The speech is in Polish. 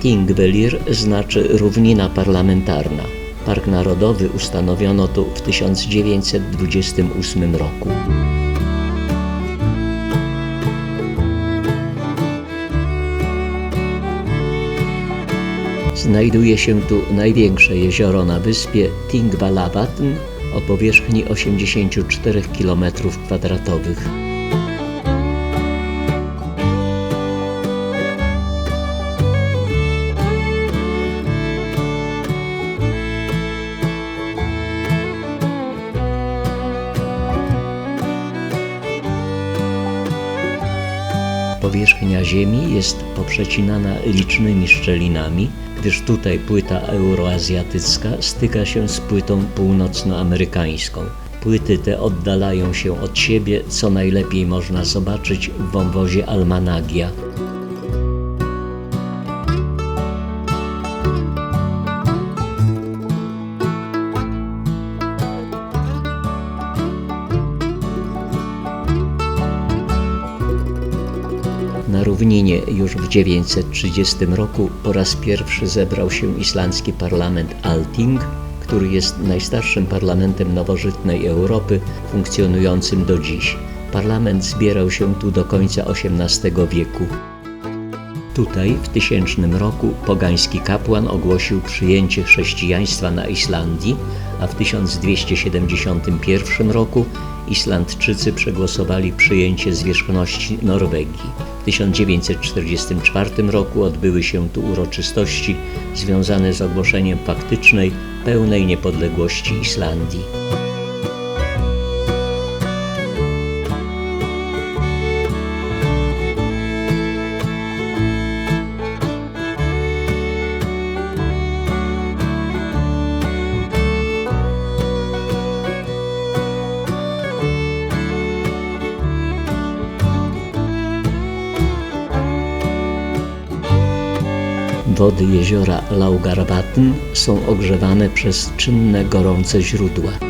Thingvellir znaczy równina parlamentarna. Park Narodowy ustanowiono tu w 1928 roku. Znajduje się tu największe jezioro na wyspie Thingvallavatn o powierzchni 84 km2. Powierzchnia Ziemi jest poprzecinana licznymi szczelinami, gdyż tutaj płyta euroazjatycka styka się z płytą północnoamerykańską. Płyty te oddalają się od siebie, co najlepiej można zobaczyć w wąwozie Almanagia. Na równinie już w 930 roku po raz pierwszy zebrał się islandzki parlament Alting, który jest najstarszym parlamentem nowożytnej Europy funkcjonującym do dziś. Parlament zbierał się tu do końca XVIII wieku. Tutaj w tysięcznym roku pogański kapłan ogłosił przyjęcie chrześcijaństwa na Islandii, a w 1271 roku Islandczycy przegłosowali przyjęcie zwierzchności Norwegii. W 1944 roku odbyły się tu uroczystości związane z ogłoszeniem faktycznej, pełnej niepodległości Islandii. Wody jeziora Laugarvatn są ogrzewane przez czynne gorące źródła.